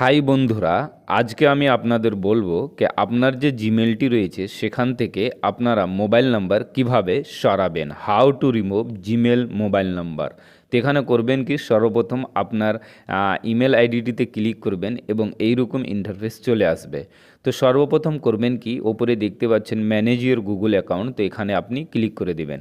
High বন্ধুরা, আজকে আমি আপনাদের বলব যে আপনার যে জিমেলটি রয়েছে, সেখান থেকে আপনারা মোবাইল নাম্বার কীভাবে সরাবেন? How to remove Gmail mobile number. তো এখানে করবেন কি? সর্বপ্রথম আপনার ইমেল আইডিটিতে ক্লিক করবেন এবং এইরকম ইন্টারফেস চলে আসবে। তো সর্বপ্রথম করবেন কি? ওপরে দেখতে পাচ্ছেন ম্যানেজ ইউর গুগল অ্যাকাউন্ট তো এখানে আপনি ক্লিক করে দিবেন।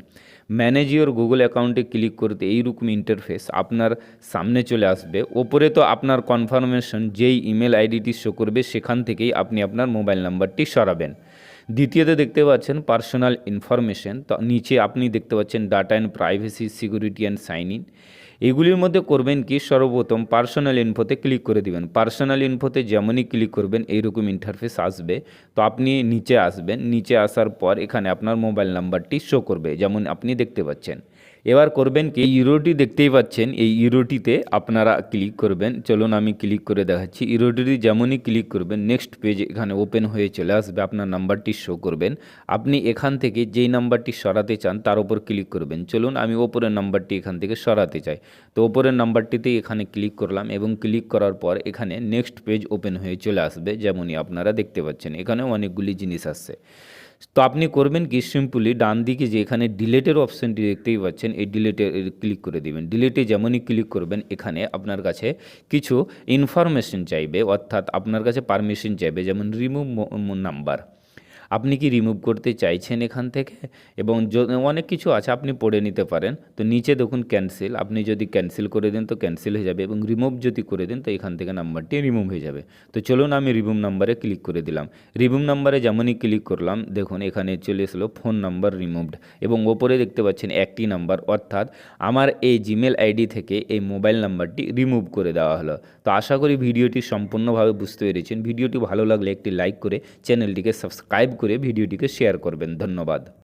ম্যানেজ ইউর গুগল অ্যাকাউন্টে ক্লিক করতে এইরকম ইন্টারফেস আপনার সামনে চলে আসবে। ওপরে তো আপনার কনফার্মেশন যেই ইমেল আইডিটি শো করবে, সেখান থেকেই আপনি আপনার মোবাইল নাম্বারটি সরাবেন। দ্বিতীয়তে দেখতে পাচ্ছেন পার্সোনাল ইনফরমেশন তো নিচে আপনি দেখতে পাচ্ছেন data and privacy security and sign in এগুলির মধ্যে করবেন কি? সর্বপ্রথম পার্সোনাল ইনফোতে ক্লিক করে দিবেন। পার্সোনাল ইনফোতে যেমনই ক্লিক করবেন, এইরকম ইন্টারফেস আসবে। তো আপনি নিচে আসবেন। নিচে আসার পর এখানে আপনার মোবাইল নাম্বারটি শো করবে, যেমন আপনি দেখতে পাচ্ছেন। এবার করবেন কি ইউরোটি দেখতেই পাচ্ছেন, এই ইউরোটিতে আপনারা ক্লিক করবেন। চলুন আমি ক্লিক করে দেখাচ্ছি। ইউরোটিতে যেমনই ক্লিক করবেন নেক্সট পেজ এখানে ওপেন হয়ে চলে আসবে, আপনার নাম্বারটি শো করবেন। আপনি এখান থেকে যেই নাম্বারটি সরাতে চান, তার উপর ক্লিক করবেন। চলুন আমি ওপরের নাম্বারটি এখান থেকে সরাতে চাই। তো ওপরের নাম্বারটিতে এখানে ক্লিক করলাম এবং ক্লিক করার পর এখানে নেক্সট পেজ ওপেন হয়ে চলে আসবে, যেমনই আপনারা দেখতে পাচ্ছেন। এখানে অনেকগুলি জিনিস আসছে। তো আপনি করবেন কি সিম্পলি ডান দিকে যে এখানে ডিলেটের অপশানটি দেখতেই পাচ্ছেন, এই ডিলেটে ক্লিক করে দেবেন। ডিলেটে যেমনই ক্লিক করবেন, এখানে আপনার কাছে কিছু ইনফরমেশন চাইবে, অর্থাৎ আপনার কাছে পারমিশন চাইবে, যেমন রিমুভ নাম্বার আপনি কি রিমুভ করতে চাইছেন এখান থেকে? এবং অনেক কিছু আছে, আপনি পড়ে নিতে পারেন। তো নিচে দেখুন ক্যান্সেল আপনি যদি ক্যান্সেল করে দেন তো ক্যান্সেল হয়ে যাবে এবং রিমুভ যদি করে দেন তো এখান থেকে নাম্বারটি রিমুভ হয়ে যাবে। তো চলুন আমি রিমুভ নাম্বারে ক্লিক করে দিলাম। রিমুভ নাম্বারে যেমনই ক্লিক করলাম, দেখুন এখানে চলে এসলো ফোন নাম্বার রিমুভড এবং ওপরে দেখতে পাচ্ছেন একটি নাম্বার অর্থাৎ আমার এই জিমেল আইডি থেকে এই মোবাইল নাম্বারটি রিমুভ করে দেওয়া হলো। তো আশা করি ভিডিওটি সম্পূর্ণভাবে বুঝতে পেরেছেন। ভিডিওটি ভালো লাগলে একটি লাইক করে চ্যানেলটিকে সাবস্ক্রাইব করে ভিডিওটিকে শেয়ার করবেন। ধন্যবাদ।